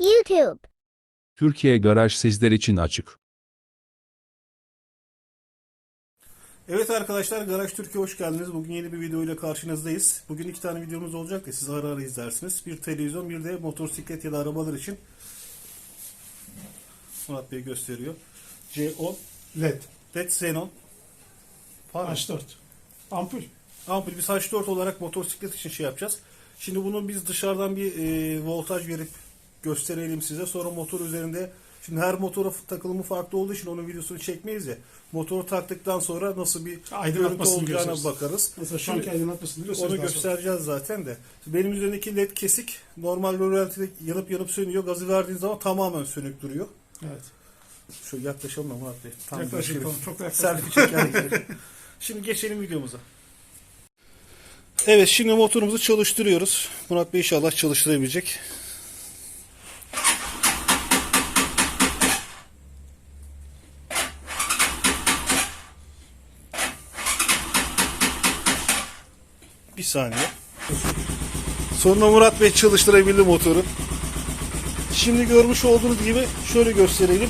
YouTube. Türkiye Garaj sizler için açık. Evet arkadaşlar Garaj Türkiye hoş geldiniz. Bugün yeni bir video ile karşınızdayız. Bugün iki tane videomuz olacak da siz ara ara izlersiniz. Bir televizyon bir de motosiklet ya da arabalar için Murat Bey gösteriyor. C10 LED. LED Xenon Pardon. H4. Ampul. Ampul biz H4 olarak motosiklet için şey yapacağız. Şimdi bunu biz dışarıdan bir e, voltaj verip gösterelim size. Sonra motor üzerinde Şimdi her motora takılımı farklı olduğu için onun videosunu çekmeyiz ya. Motoru taktıktan sonra nasıl bir görüntü olacağına gösteririz. bakarız. Mesela şu anki aydınlatmasını onu gösteririz. daha sonra. göstereceğiz zaten de. Benim üzerindeki led kesik. Normal rölantide yanıp yanıp sönüyor. Gazı verdiğin zaman tamamen sönük duruyor. Evet. Şu yaklaşalım da Murat Bey. Tam Yaklaşık, görüşelim. tamam, çok gibi. Şimdi geçelim videomuza. Evet şimdi motorumuzu çalıştırıyoruz. Murat Bey inşallah çalıştırabilecek. Bir saniye. Sonunda Murat Bey çalıştırabildi motoru. Şimdi görmüş olduğunuz gibi şöyle gösterelim.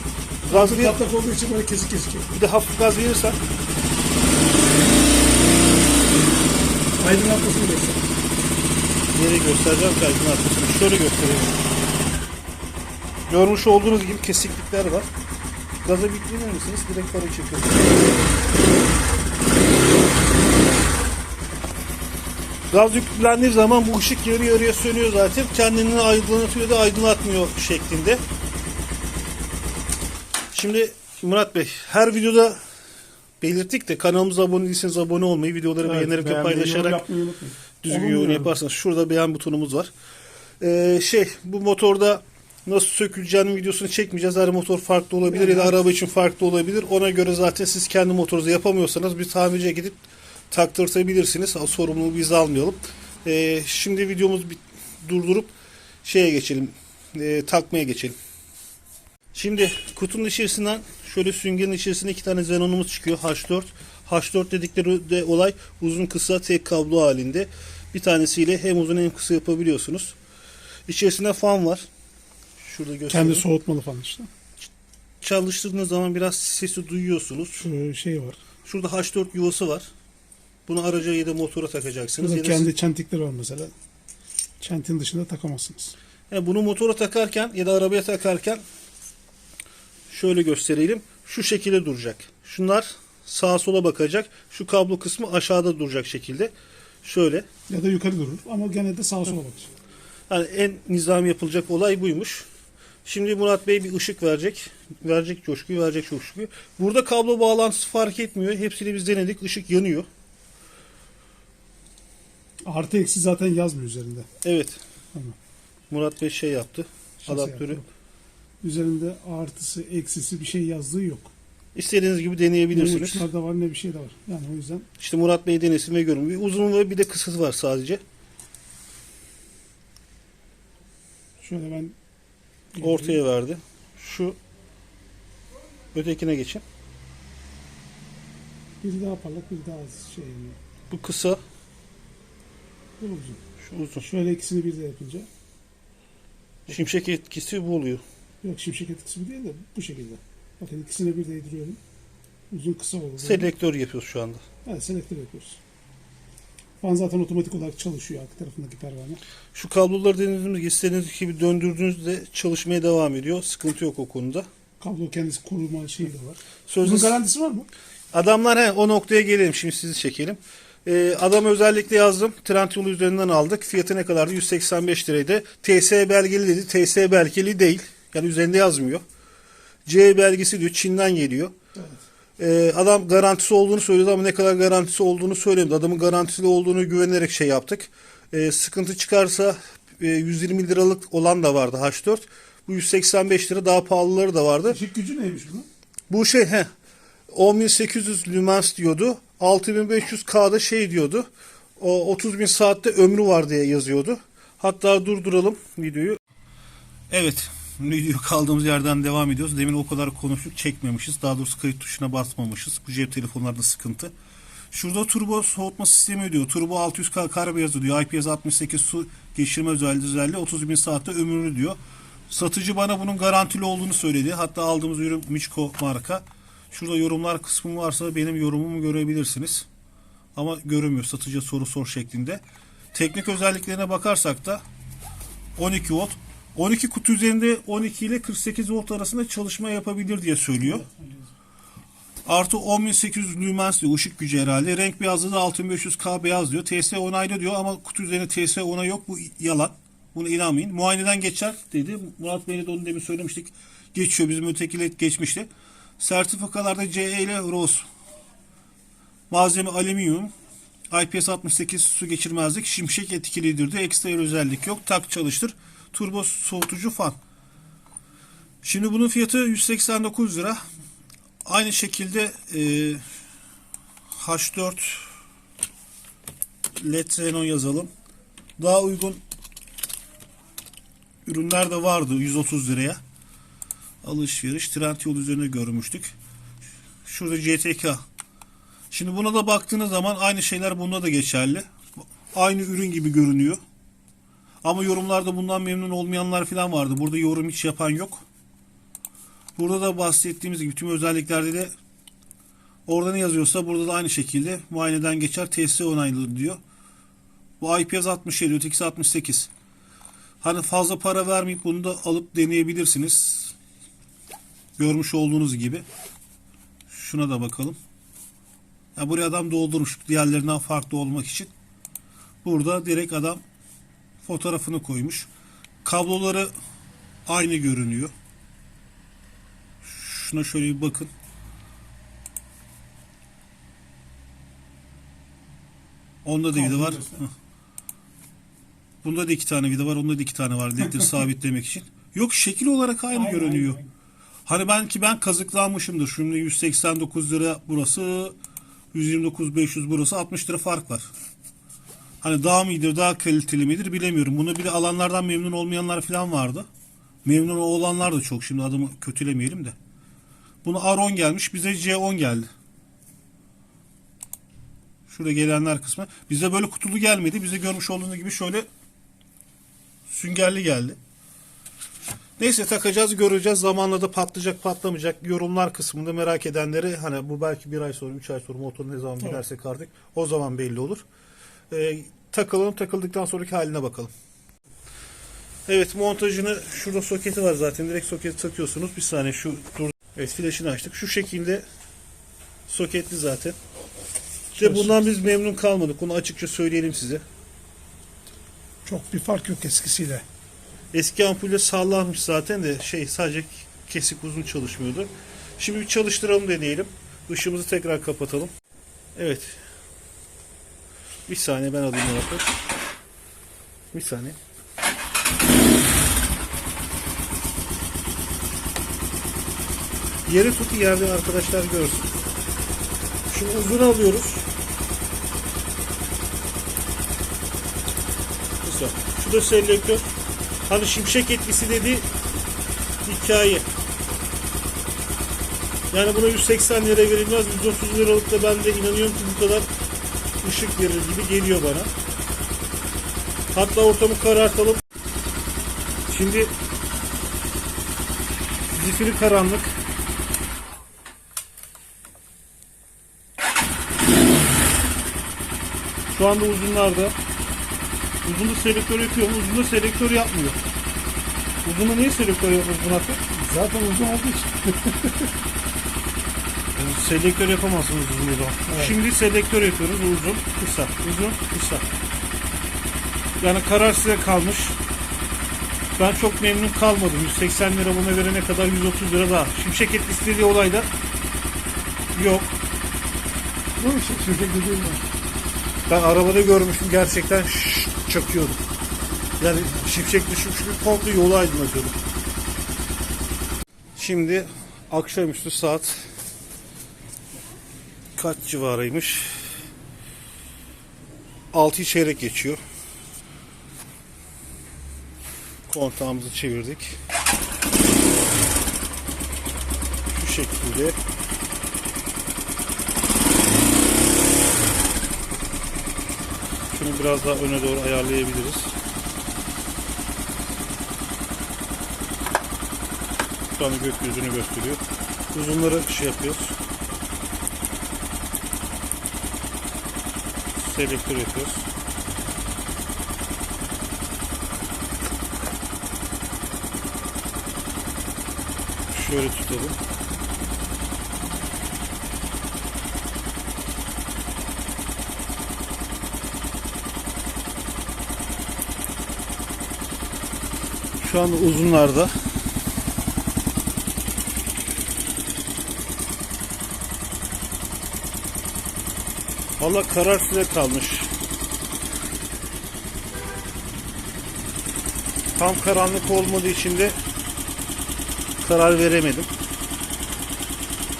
Gaz bir, Patlak olduğu için böyle kesik kesik. bir de hafif gaz verirsen Aydınlatmasını göster. Nereye göstereceğim ki aydınlatmasını? Şöyle göstereyim. Görmüş olduğunuz gibi kesiklikler var. Gaza bitirir misiniz? Direkt parayı çekiyorsunuz. Gaz yüklendiği zaman bu ışık yarı yarıya sönüyor zaten. Kendini aydınlatıyor da aydınlatmıyor şeklinde. Şimdi Murat Bey her videoda belirttik de kanalımıza abone değilseniz abone olmayı, videoları beğenerek ve paylaşarak düzgün yorum yaparsanız şurada beğen butonumuz var. Ee, şey bu motorda nasıl söküleceğinin videosunu çekmeyeceğiz. Her motor farklı olabilir ya da araba için farklı olabilir. Ona göre zaten siz kendi motorunuzu yapamıyorsanız bir tamirciye gidip taktırtabilirsiniz. Sorumluluğu biz almayalım. Ee, şimdi videomuzu bir durdurup şeye geçelim. Ee, takmaya geçelim. Şimdi kutunun içerisinden şöyle süngerin içerisinde iki tane xenonumuz çıkıyor. H4. H4 dedikleri de olay uzun kısa tek kablo halinde. Bir tanesiyle hem uzun hem kısa yapabiliyorsunuz. İçerisinde fan var. Şurada göstereyim. Kendi soğutmalı falan işte. Çalıştırdığınız zaman biraz sesi duyuyorsunuz. Şu şey var. Şurada H4 yuvası var. Bunu araca ya da motora takacaksınız. Ya da siz- kendi çentikleri var mesela. Çentin dışında takamazsınız. Yani bunu motora takarken ya da arabaya takarken şöyle gösterelim. Şu şekilde duracak. Şunlar sağa sola bakacak. Şu kablo kısmı aşağıda duracak şekilde. Şöyle. Ya da yukarı durur ama gene de sağa sola bakacak. Yani en nizam yapılacak olay buymuş. Şimdi Murat Bey bir ışık verecek. Verecek coşkuyu, verecek coşkuyu. Burada kablo bağlantısı fark etmiyor. Hepsini biz denedik. Işık yanıyor. Artı eksi zaten yazmıyor üzerinde. Evet. Tamam. Murat Bey şey yaptı. Şase Adaptörü. yaptı. Üzerinde artısı eksisi bir şey yazdığı yok. İstediğiniz gibi Ne deneyebilirsiniz. uçlarda var ne bir şey de var. Yani o yüzden İşte Murat Bey denesin ve görün. Bir uzun ve bir de kısası var sadece. şöyle ben Ortaya verdi. Şu ötekine geçin. biri daha parlak biri daha az şey. Bu kısa, Bu uzun. şu uzun. Şöyle ikisini bir de yapınca Şimşek etkisi bu oluyor. yok şimşek etkisi bu değil de bu şekilde. Bakın ikisini bir değdiriyorum. Uzun kısa oldu. Selektör yapıyoruz şu anda. Evet selektör yapıyoruz. Fan zaten otomatik olarak çalışıyor arka tarafındaki pervane. Şu kabloları denediğimiz gibi istediğiniz gibi döndürdüğünüzde çalışmaya devam ediyor. Sıkıntı yok o konuda. Kablo kendisi koruma şeyi de var. Bunun Sözünüz garantisi var mı? adamlar he, o noktaya gelelim şimdi sizi çekelim. Ee, adam özellikle yazdım. Trendyol üzerinden aldık. Fiyatı ne kadardı? 185 liraydı. TS belgeli dedi. TS belgeli değil. Yani üzerinde yazmıyor. C belgesi diyor. Çin'den geliyor. Ee, adam garantisi olduğunu söyledi ama ne kadar garantisi olduğunu söylemedi. Adamın garantili olduğunu güvenerek şey yaptık. Ee, sıkıntı çıkarsa e, 120 liralık olan da vardı H4. Bu 185 lira daha pahalıları da vardı. Işık gücü neymiş bunun? Bu şey he 10800 lumens diyordu. 6500K'da şey diyordu. O 30.000 saatte ömrü var diye yazıyordu. Hatta durduralım videoyu. Evet. Video kaldığımız yerden devam ediyoruz. Demin o kadar konuştuk çekmemişiz. Daha doğrusu kayıt tuşuna basmamışız. Bu cep telefonlarda sıkıntı. Şurada turbo soğutma sistemi diyor. Turbo 600K kar beyazı diyor. IPS 68 su geçirme özelliği, özelliği 30 bin saatte ömürlü diyor. Satıcı bana bunun garantili olduğunu söyledi. Hatta aldığımız ürün Michco marka. Şurada yorumlar kısmı varsa benim yorumumu görebilirsiniz. Ama görünmüyor satıcıya soru sor şeklinde. Teknik özelliklerine bakarsak da 12 volt. 12 kutu üzerinde 12 ile 48 volt arasında çalışma yapabilir diye söylüyor. Artı 10800 lumens diyor ışık gücü herhalde. Renk beyazlığı da 6500K beyaz diyor. TS onaylı diyor ama kutu üzerinde TS onay yok. Bu yalan. Buna inanmayın. Muayeneden geçer dedi. Murat Bey'le de onu demin söylemiştik. Geçiyor. Bizim ötekiyle geçmişti. Sertifikalarda CE ile ROS. Malzeme alüminyum. IPS 68 su geçirmezlik. Şimşek etkilidir de ekstra özellik yok. Tak çalıştır. Turbo soğutucu fan. Şimdi bunun fiyatı 189 lira. Aynı şekilde e, H4 LED xenon yazalım. Daha uygun ürünler de vardı 130 liraya. Alışveriş Trendyol üzerine görmüştük. Şurada CTK. Şimdi buna da baktığınız zaman aynı şeyler bunda da geçerli. Aynı ürün gibi görünüyor. Ama yorumlarda bundan memnun olmayanlar falan vardı. Burada yorum hiç yapan yok. Burada da bahsettiğimiz gibi tüm özelliklerde de orada ne yazıyorsa burada da aynı şekilde muayeneden geçer TS onaylı diyor. Bu IPS 67, ötekisi 68. Hani fazla para vermeyip bunu da alıp deneyebilirsiniz. Görmüş olduğunuz gibi. Şuna da bakalım. Ya buraya adam doldurmuş diğerlerinden farklı olmak için. Burada direkt adam fotoğrafını koymuş. Kabloları aynı görünüyor. Şuna şöyle bir bakın. Onda da vida var. Bunda da iki tane vida var. Onda da iki tane var. Ledleri sabitlemek için. Yok şekil olarak aynı Aynen, görünüyor. aynen. Hani ben ki ben kazıklanmışımdır. Şimdi 189 lira burası 129 500 burası 60 lira fark var. Hani daha mı iyidir, daha kaliteli midir bilemiyorum. Bunu bir de alanlardan memnun olmayanlar falan vardı. Memnun olanlar da çok. Şimdi adamı kötülemeyelim de. Buna R10 gelmiş. Bize C10 geldi. Şurada gelenler kısmı. Bize böyle kutulu gelmedi. Bize görmüş olduğunuz gibi şöyle süngerli geldi. Neyse takacağız göreceğiz. Zamanla da patlayacak patlamayacak. Yorumlar kısmında merak edenleri hani bu belki bir ay sonra üç ay sonra motor ne zaman binersek artık o zaman belli olur. Ee, takalım takıldıktan sonraki haline bakalım. Evet montajını şurada soketi var zaten direkt soketi takıyorsunuz. Bir saniye şu dur. Evet flaşını açtık. Şu şekilde soketli zaten. İşte bundan biz memnun kalmadık. Bunu açıkça söyleyelim size. Çok bir fark yok eskisiyle. Eski ampulle sağlammış zaten de şey sadece kesik uzun çalışmıyordu. Şimdi bir çalıştıralım deneyelim. Işığımızı tekrar kapatalım. Evet. Bir saniye ben alayım Murat Bir saniye. Yeri tut yerde arkadaşlar görsün. Şimdi uzun alıyoruz. Kısa. Şu da selektör. Hani şimşek etkisi dedi hikaye. Yani buna 180 lira verilmez. 130 liralık da ben de inanıyorum ki bu kadar ışık verir gibi geliyor bana. Hatta ortamı karartalım. Şimdi zifiri karanlık. Şu anda uzunlarda Uzunda selektör yapıyor mu? Uzunda selektör yapmıyor. Uzunda niye selektör yapmıyor bu nakı? Zaten uzun olduğu için. Selektör yapamazsınız uzun o zaman. Şimdi selektör yapıyoruz. Uzun, kısa. Uzun, kısa. Yani karar size kalmış. Ben çok memnun kalmadım. 180 lira buna verene kadar 130 lira daha. Şimşek etkisi dediği olayda yok. Bu dediğim var. Ben arabada görmüştüm gerçekten şşş çakıyordu. Yani şimşek düşmüş bir komple yolu aydınlatıyordu. Şimdi akşamüstü saat kaç civarıymış? 6 çeyrek geçiyor. Kontağımızı çevirdik. Şu şekilde Şunu biraz daha öne doğru ayarlayabiliriz. Şu anda gökyüzünü gösteriyor. Uzunları şey yapıyoruz. Selektör yapıyoruz. Şöyle tutalım. Şu anda uzunlarda Valla karar size kalmış. Tam karanlık olmadığı için de karar veremedim.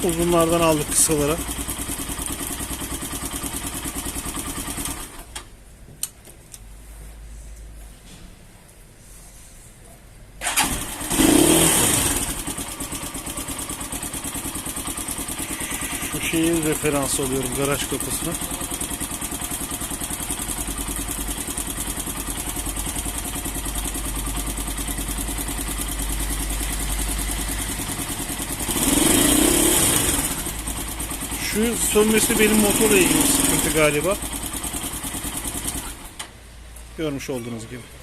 Uzunlardan aldık kısalara. Şu şeyi referans alıyorum garaj kapısına. Şu sönmesi benim motorla ilgili sıkıntı galiba. Görmüş olduğunuz gibi.